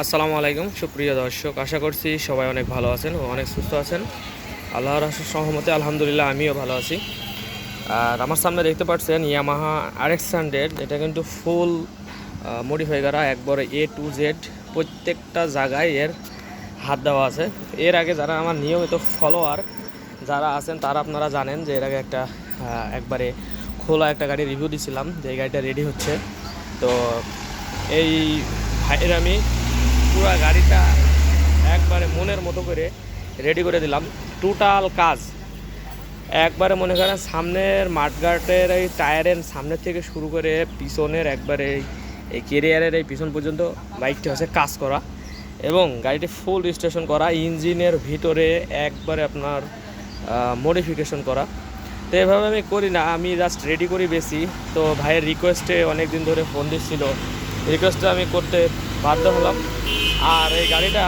আসসালামু আলাইকুম, সুপ্রিয় দর্শক। আশা করছি সবাই অনেক ভালো আছেন ও অনেক সুস্থ আছেন। আল্লাহর সহমতে, আলহামদুলিল্লাহ, আমিও ভালো আছি। আর আমার সামনে দেখতে পাচ্ছেন ইয়ামাহা আর এক্স হান্ড্রেড, এটা কিন্তু ফুল মডিফাই করা একবারে এ টু জেড প্রত্যেকটা জায়গায় এর হাত দেওয়া আছে। এর আগে যারা আমার নিয়মিত ফলোয়ার যারা আছেন, তারা আপনারা জানেন যে এর আগে একটা একবারে খোলা একটা গাড়ি রিভিউ দিছিলাম, যে এই গাড়িটা রেডি হচ্ছে। তো এই ভাইয়ের আমি পুরো গাড়িটা একবারে মনের মতো করে রেডি করে দিলাম। টোটাল কাজ। একবারে মনে করেন সামনের মাঠগার্টের এই টায়ারের সামনের থেকে শুরু করে পিছনের একবারে এই- এই কেরিয়ারের এই পিছন পর্যন্ত বাইকটি হচ্ছে কাজ করা এবং গাড়িটি ফুল রেজিস্ট্রেশন করা, ইঞ্জিনের ভিতরে একবারে আপনার মডিফিকেশন করা। তো এভাবে আমি করি না, আমি জাস্ট রেডি করি বেশি। তো ভাইয়ের রিকোয়েস্টে অনেক দিন ধরে ফোন দিচ্ছিল। রিকোয়েস্টটা আমি করতে বাধ্য হলাম। আর এই গাড়িটা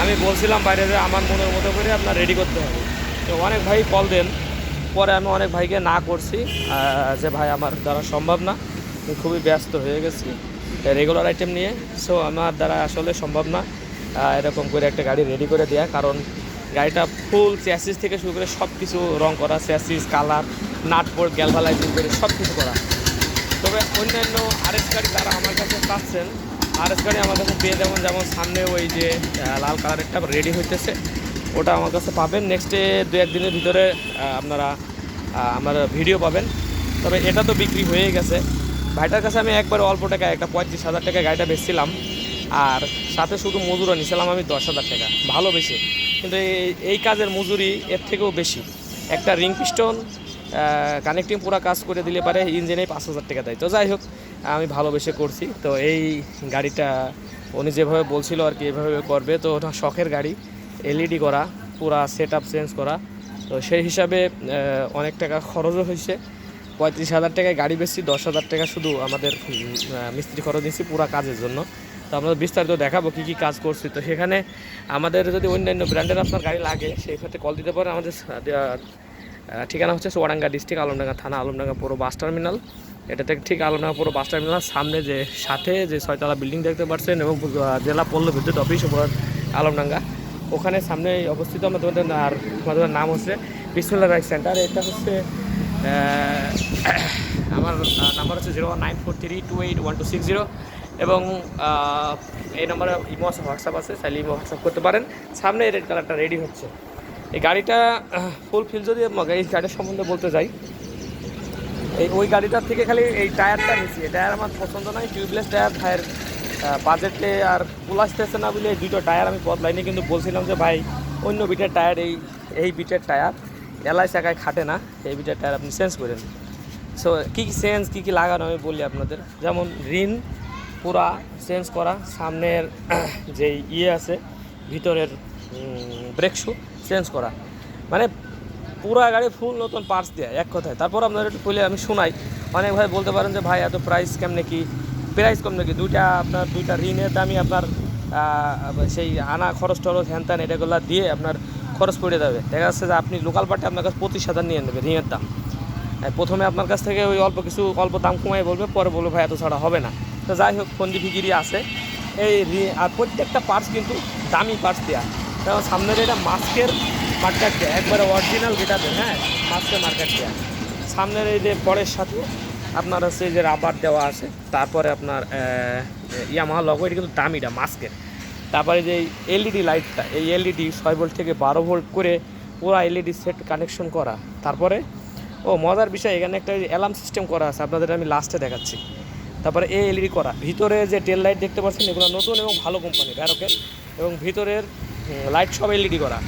আমি বলছিলাম বাইরে যে আমার মনের মতো করে আপনার রেডি করতে হবে। তো অনেক ভাই কল দেন। পরে আমি অনেক ভাইকে না করছি যে ভাই আমার দ্বারা সম্ভব না। আমি খুবই ব্যস্ত হয়ে গেছি রেগুলার আইটেম নিয়ে। সো আমার দ্বারা আসলে সম্ভব না এরকম করে একটা গাড়ি রেডি করে দেওয়া কারণ গাড়িটা ফুল চ্যাসিস থেকে শুরু করে সব কিছু রং করা chassis colour nut board galvanizing করে সব কিছু করা। তবে অন্যান্য আরএস গাড়ি তারা আমার কাছে পাচ্ছেন আরএস গাড়ি আমার কাছে পেয়ে যেমন যেমন সামনে ওই যে লাল কালারেরটা রেডি হইতেছে। ওটা আমার কাছে পাবেন। নেক্সটে দু একদিনের ভিতরে আপনারা আমার ভিডিও পাবেন। তবে এটা তো বিক্রি হয়ে গেছে। ভাইটার কাছে আমি একবার অল্প টাকায়, একটা পঁয়ত্রিশ হাজার টাকায় গাড়িটা বেচছিলাম। আর সাথে শুধু মজুরও নিছিলাম আমি দশ হাজার টাকা। ভালো বেশি। কিন্তু এই কাজের মজুরি এর থেকেও বেশি। একটা রিং পিস্টন কানেক্টিং পুরো কাজ করে দিলে পারে ইঞ্জিনে পাঁচ হাজার টাকা দেয়। তো যাই হোক, আমি ভালোবেসে করছি। তো এই গাড়িটা উনি যেভাবে বলছিল আর কি, এভাবে করবে। তো ওটা শখের গাড়ি এলইডি করা, পুরা সেট আপ চেঞ্জ করা। তো সেই হিসাবে অনেক টাকা খরচও হয়েছে। পঁয়ত্রিশ হাজার টাকায় গাড়ি বেশি দশ হাজার টাকা শুধু আমাদের মিস্ত্রি খরচ দিচ্ছি পুরা কাজের জন্য। তো আমরা বিস্তারিত দেখাবো কী কী কাজ করছি। তো সেখানে আমাদের যদি অন্যান্য ব্র্যান্ডের আপনার গাড়ি লাগে, সেই ক্ষেত্রে কল দিতে পারেন। আমাদের ঠিকানা হচ্ছে চুয়াডাঙ্গা ডিস্ট্রিক্ট আলমডাঙ্গা থানা, আলমডাঙ্গা পুরো বাস টার্মিনাল। এটা থেকে ঠিক আলমডাঙ্গা পুরো বাস টার্মিনাল, সামনে যে সাথে যে ছয়তলা বিল্ডিং দেখতে পাচ্ছেন এবং জেলা পল্ল বিদ্যুৎ অফিস আলমডাঙ্গা। ওখানে সামনে অবস্থিত আমরা তোমাদের আর আমাদের নাম হচ্ছে বিসমুল্লা বাইক সেন্টার। এটা হচ্ছে আমার নাম্বার হচ্ছে zero one nine four three two eight one two six zero এবং এই নাম্বারে ইমো হোয়াটসঅ্যাপ আছে, চাইলে ইমো হোয়াটসঅ্যাপ করতে পারেন। সামনে রেড কালারটা রেডি হচ্ছে। এই গাড়িটা ফুল ফিল যদি এই গাড়ির সম্বন্ধে বলতে যাই, এই ওই গাড়িটার থেকে খালি এই টায়ারটা এই টায়ার আমার পছন্দ নয় টিউবলেস টায়ার, ভাইয়ের বাজেটে আর আসতেছে না বলে দুটো টায়ার আমি বদলাইনি, কিন্তু বলছিলাম যে, ভাই, অন্য বিটের টায়ার, এই এই বিটের টায়ার এলাই চাকায় খাটে না, এই বিটের টায়ার আপনি চেঞ্জ করেন সো কী কী চেঞ্জ কী কী লাগানো আমি বলি আপনাদের। যেমন রিন, পুরা চেঞ্জ করা, সামনের যে ইয়ে আছে, ভিতরের ব্রেক শু চেঞ্জ করা। মানে পুরো গাড়ি ফুল নতুন পার্টস দেয় এক কথায়। তারপর আপনাদের একটু বলে আমি শোনাই। অনেক ভাই বলতে পারেন যে ভাই এত প্রাইস কেমনে কি? প্রাইস কম নাকি? দুইটা আপনার দুইটা ঋণের দামই আপনার সেই আনা খরচ টরচ হ্যান ত্যান এটাগুলো দিয়ে আপনার খরচ পড়ে যাবে। দেখা যাচ্ছে যে আপনি লোকাল পার্টে আপনার কাছে পঁচিশ হাজার নিয়ে নেবে ঋণের দাম। হ্যাঁ, প্রথমে আপনার কাছ থেকে ওই অল্প কিছু অল্প দাম কমাই বলবে পরে বলবে ভাই এত ছাড়া হবে না। তো যাই হোক ফন্দি ফিকিরি আছে। এই আর প্রত্যেকটা পার্টস কিন্তু দামি পার্টস দেওয়া যেমন সামনের এটা মাস্কের মার্কেট দেওয়া একবারে অরিজিনাল যেটাতে হ্যাঁ মাস্কের দেওয়া সামনের এই যে পরের সাথে আপনার হচ্ছে যে রাবার দেওয়া আছে, তারপরে আপনার ইয়ামাহা লগো এটা কিন্তু দামিটা, মাস্কের। তারপরে যে এলইডি লাইটটা এই এলইডি ছয় ভোল্ট থেকে বারো ভোল্ট করে পুরো এলইডি সেট কানেকশন করা। তারপরে, ও, মজার বিষয়, এখানে একটা অ্যালার্ম সিস্টেম করা আছে, আপনাদের আমি লাস্টে দেখাচ্ছি। তারপরে এই এলইডি করা। ভিতরে যে টেল লাইট দেখতে পাচ্ছেন, এগুলো নতুন এবং ভালো কোম্পানি ব্যারকের এবং ভিতরের লাইট সব এলইডি করা।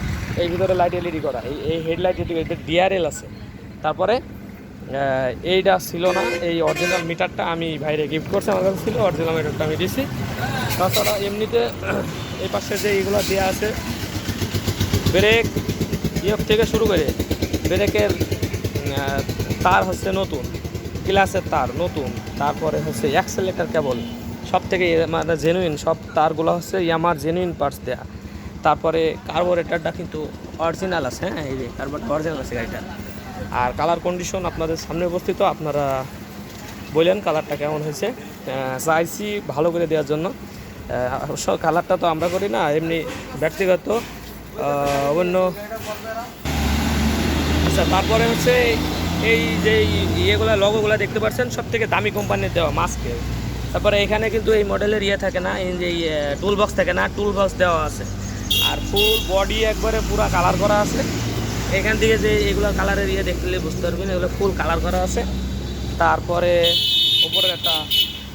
এই ভিতরে লাইট এলইডি করা। এই এই হেডলাইট এটা ডিআরএল আছে। তারপরে এইটা ছিল না, এই অরিজিনাল মিটারটা আমি ভাইরে গিফট করছি আমার কাছে ছিল অরিজিনাল মিটারটা আমি দিছি। তাছাড়া এমনিতে, এই পাশে যে এইগুলো দেওয়া আছে ব্রেক ইয়ের থেকে শুরু করে ব্রেকের তার হচ্ছে নতুন গ্লাসের তার নতুন, তারপরে হচ্ছে অ্যাক্সেলেটার কেবল সব থেকে মানে জেনুইন সব তারগুলো হচ্ছে ইয়ামার জেনুইন পার্টস দেয়া। তারপরে কার্বোরেটারটা কিন্তু অরিজিনাল আছে হ্যাঁ? এই যে কার্বোরেটার অরিজিনাল আছে গাড়িটা আর কালার কন্ডিশন আপনাদের সামনে উপস্থিত, আপনারা বললেন কালারটা কেমন হয়েছে। চাইছি ভালো করে দেওয়ার জন্য। অবশ্য কালারটা তো আমরা করি না, এমনি ব্যক্তিগত। অন্য আচ্ছা তারপরে হচ্ছে এই যে ইয়েগুলো লগোগুলো দেখতে পাচ্ছেন সব থেকে দামি কোম্পানির দেওয়া মাস্কে তারপরে এখানে কিন্তু এই মডেলের ইয়ে থাকে না, এই যে টুল বক্স থাকে না টুল বক্স দেওয়া আছে। আর ফুল বডি একবারে পুরো কালার করা আছে। এখান থেকে যে এগুলো কালারের ইয়ে দেখলে বুঝতে পারবেন, এগুলো ফুল কালার করা আছে। তারপরে উপরের একটা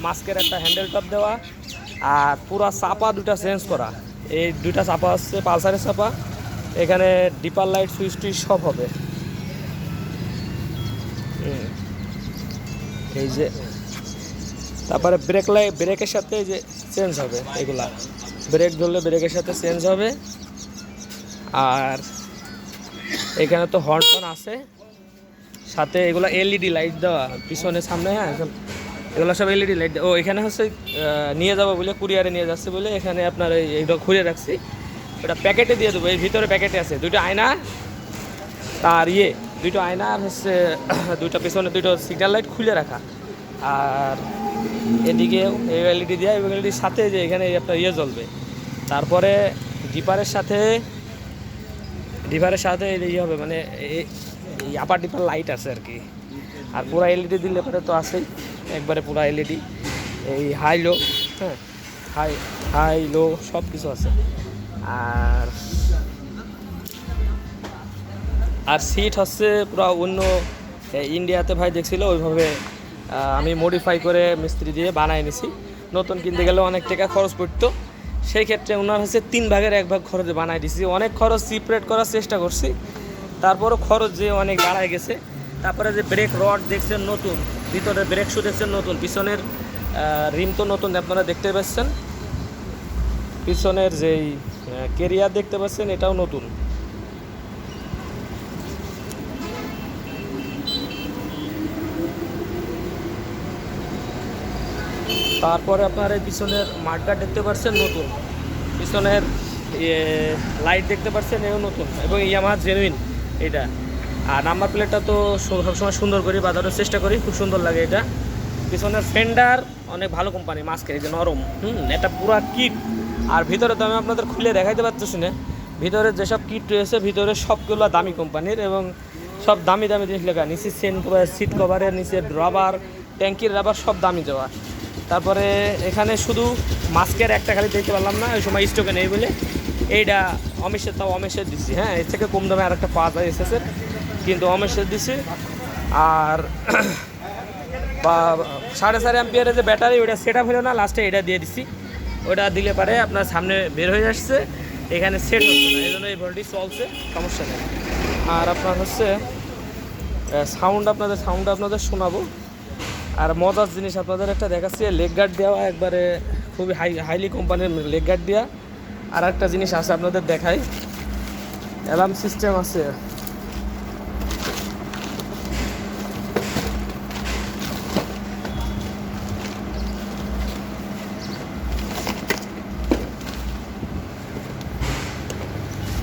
মাস্কের একটা হ্যান্ডেল টপ দেওয়া, আর পুরা চাপা দুটা চেঞ্জ করা। এই দুইটা চাপা হচ্ছে পালসারের চাপা। এখানে ডিপার লাইট সুইচ টুইচ সব হবে। এই যে, তারপরে ব্রেক লাইট ব্রেকের সাথে যে চেঞ্জ হবে এগুলা। ব্রেক ধরলে ব্রেকের সাথে চেঞ্জ হবে। আর এখানে তো হর্ন আছে। সাথে এগুলো এলইডি লাইট দেওয়া পিছনে সামনে হ্যাঁ? এগুলো সব এলইডি লাইট ও, এখানে হচ্ছে নিয়ে যাব বলে কুরিয়ারে নিয়ে যাচ্ছে বলে, এখানে আপনার এই, এইটা ঘুরে রাখছি। ওটা প্যাকেটে দিয়ে দেবো, এই ভিতরে প্যাকেটে আছে। দুটো আয়না, তার ইয়ে দুটো আয়না আর হচ্ছে, দুটো পিছনে দুটো সিগন্যাল লাইট খুলে রাখা। আর এদিকে এই এলইডি দেওয়া এই এলইডির সাথে যে এখানে একটা ইয়ে জ্বলবে। তারপরে ডিপারের সাথে ডিপারের সাথে ইয়ে হবে মানে এই- আপার ডিপার লাইট আছে আর কি। আর পুরা এলইডি দিলে পরে তো আছেই, একবারে পুরা এলইডি এই হাই লো হ্যাঁ হাই হাই লো সব কিছু আছে। আর আর সিট হচ্ছে পুরো অন্য ইন্ডিয়াতে ভাই দেখছিল, ওইভাবে আমি মডিফাই করে মিস্ত্রি দিয়ে বানায় নিছি। নতুন কিনতে গেলে অনেক টাকা খরচ পড়তো। সেই ক্ষেত্রে ওনার হচ্ছে তিন ভাগের এক ভাগ খরচে বানাই দিছি। অনেক খরচ সিপারেট করার চেষ্টা করছি। তারপরও খরচ যে অনেক দাঁড়ায় গেছে। তারপরে যে ব্রেক রড দেখছেন নতুন, ভিতরে ব্রেক শু দেখছেন নতুন, পিছনের রিম তো নতুন, আপনারা দেখতে পাচ্ছেন। পিছনের যেই কেরিয়ার দেখতে পাচ্ছেন, এটাও নতুন। তারপরে আপনার পিছনের মার্কার দেখতে পাচ্ছেন নতুন। পিছনের লাইট দেখতে পাচ্ছেন এও নতুন এবং ইয়ামাহা জেনুইন এটা। আর নাম্বার প্লেটটা তো সবসময় সুন্দর করি বাজানোর চেষ্টা করি, খুব সুন্দর লাগে এটা। পিছনের ফেন্ডার অনেক ভালো কোম্পানি এই যে নরম, হুম, এটা পুরা কিট আর ভিতরে তো আমি আপনাদের খুলে দেখাইতে পারতেছি না। ভিতরে যেসব কিট রয়েছে, ভিতরে সবগুলো দামি কোম্পানির এবং সব দামি দামি জিনিস লেখা। নিচে সেন সিট কভারের নিচে রাবার ট্যাঙ্কির রাবার সব দামি দেওয়া। তারপরে এখানে শুধু মাস্কের একটা খালি দেখতে পারলাম না, ওই সময় স্টকে নেই বলে। এইটা অমেশের, তাও অমেশের দিচ্ছি হ্যাঁ এর থেকে কম দামে আর একটা পাওয়া যায় এসেছে কিন্তু অমেশের দিচ্ছি আর সাড়ে চার অ্যাম্পিয়ারের যে ব্যাটারি ওটা সেট আপ হলো না লাস্টে এটা দিয়ে দিচ্ছি ওটা দিলে পারে আপনার সামনে বের হয়ে আসছে, এখানে সেট হচ্ছে না, এই জন্য এই ভোল্টেজ চলছে, সমস্যা নেই। আর আপনার হচ্ছে সাউন্ড আপনাদের সাউন্ড আপনাদের শোনাবো। আর মজার জিনিস আপনাদের একটা দেখাচ্ছি লেগ গার্ড দেওয়া একবারে খুবই হাই হাইলি কোম্পানির লেগ গার্ড দেওয়া আর একটা জিনিস আছে আপনাদের দেখাই। অ্যালার্ম সিস্টেম আছে।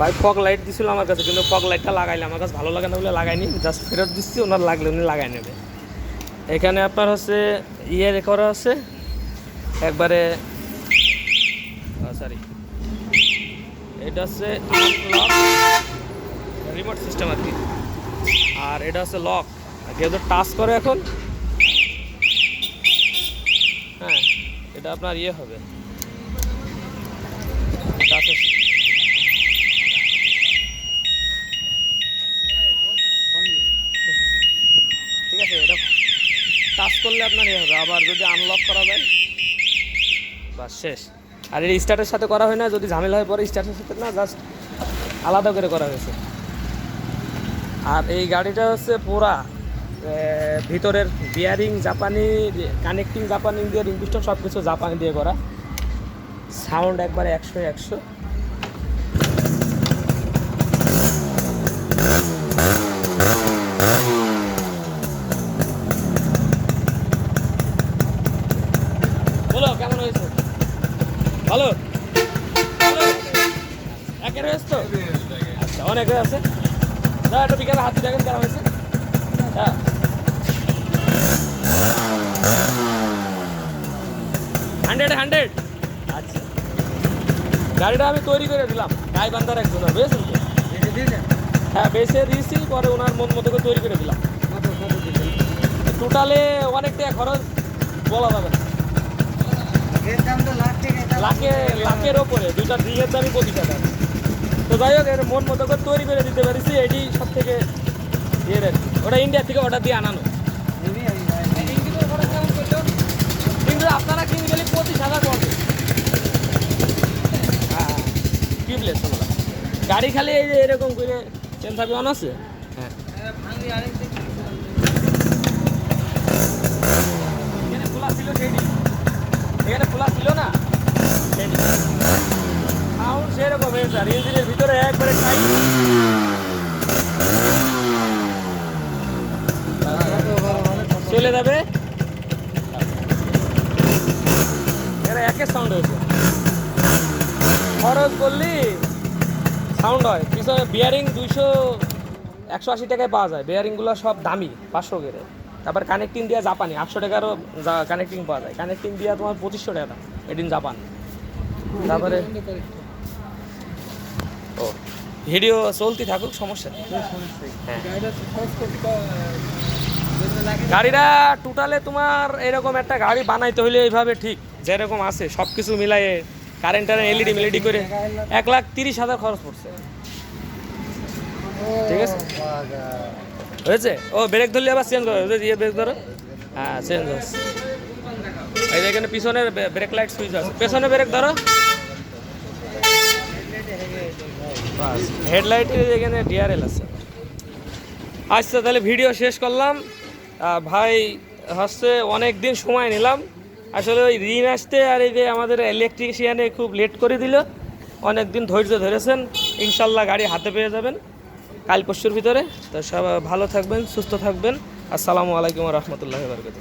ভাই ফগ লাইট দিছিল আমার কাছে, কিন্তু ফগ লাইটটা লাগাইলে আমার কাছে ভালো লাগে না বলে লাগাইনি জাস্ট ফেরত দিচ্ছি, ওনার লাগলে উনি লাগাই নেবে। এখানে আপনার হচ্ছে ইয়ে করা আছে। একবারে সরি এটা হচ্ছে রিমোট সিস্টেম আর কি। আর এটা হচ্ছে লক যেহেতু টাচ করে এখন হ্যাঁ এটা আপনার ইয়ে হবে টাচ ঠিক আছে এটা টাচ করলে আপনার ইয়ে হবে। আবার যদি আনলক করা যায়? বাস, শেষ। আর এই স্টার্টের সাথে করা হয় না, যদি ঝামেলা হয় পরে স্টার্টের সাথে, না জাস্ট আলাদা করে করা হয়েছে। আর এই গাড়িটা হচ্ছে পুরা ভিতরের বিয়ারিং জাপানি কানেক্টিং জাপানি দিয়ে রিং সব কিছু জাপানি দিয়ে করা। সাউন্ড একবারে একশো একশো বলো কেমন হয়েছে ভালো ভালো একের হয়েছে তো হয়ে আছে। না একটু বিকেলে হাতে দেখেন কেমন হয়েছে। হ্যাঁ হান্ড্রেড হান্ড্রেড। আচ্ছা। গাড়িটা আমি তৈরি করে দিলাম গাইবান্ধার একজন বুঝেছেন তো? হ্যাঁ বেছে দিয়েছি পরে ওনার মন মতো করে তৈরি করে দিলাম। টোটালে অনেক টাকা খরচ বলা যাবে না। লাখ লাখের ওপরে দুইটা রিংয়ের দামই পঁচিশ টাকা তো যাই হোক এর মন মতো করে তৈরি করে দিতে পারিস এটি সব থেকে ইয়ে আর ওটা ইন্ডিয়া থেকে অর্ডার দিয়ে আনানো। কিন্তু আপনারা কিনে গেলে পঁচিশ হাজার পড়বে হ্যাঁ। টিউবলেস গাড়ি খালি এই যে এরকম করে চেন থাকবে অন আছে? হ্যাঁ। সাউন্ড হয়। পিছনে বিয়ারিং দুইশো, একশো আশি টাকায় পাওয়া যায়। বিয়ারিংগুলো সব দামি, পাঁচশো করে তারপর কানেক্টিং দিয়া জাপানি, আটশো টাকারও কানেক্টিং পাওয়া যায়। কানেক্টিং দিয়া তোমার পঁচিশশো টাকা দাম এদিন জাপান তারপরে ও ভিডিও চলতে থাকুক, সমস্যা হ্যাঁ। গাড়িটা টোটালে তোমার এরকম একটা গাড়ি বানাইতে হলে এইভাবে ঠিক, যেরকম আছে সব কিছু মিলাইয়ে কারেন্ট টারেন্ট এলইডি মিলিডি করে এক লাখ তিরিশ হাজার খরচ পড়ছে। ঠিক আছে? হয়েছে? ও ব্রেক ধরলে আবার চেঞ্জ করো। ইয়ে ব্রেক ধরো। হ্যাঁ চেঞ্জ হচ্ছে এই এখানে পিছনের ব্রেক লাইট সুইচ আছে। পেছনে ব্রেক ধরো। হেডলাইটের এখানে ডিআরএল আছে। আচ্ছা তাহলে ভিডিও শেষ করলাম। ভাই হচ্ছে অনেক দিন সময় নিলাম। আসলে ওই ঋণ আসতে আর এই যে আমাদের ইলেকট্রিশিয়ানে খুব লেট করে দিল, অনেক দিন ধৈর্য ধরেছেন, ইনশাল্লাহ গাড়ি হাতে পেয়ে যাবেন কাল পরশুর ভিতরে। তো সব ভালো থাকবেন, সুস্থ থাকবেন। আসসালামু আলাইকুম রহমতুল্লাহ বরকত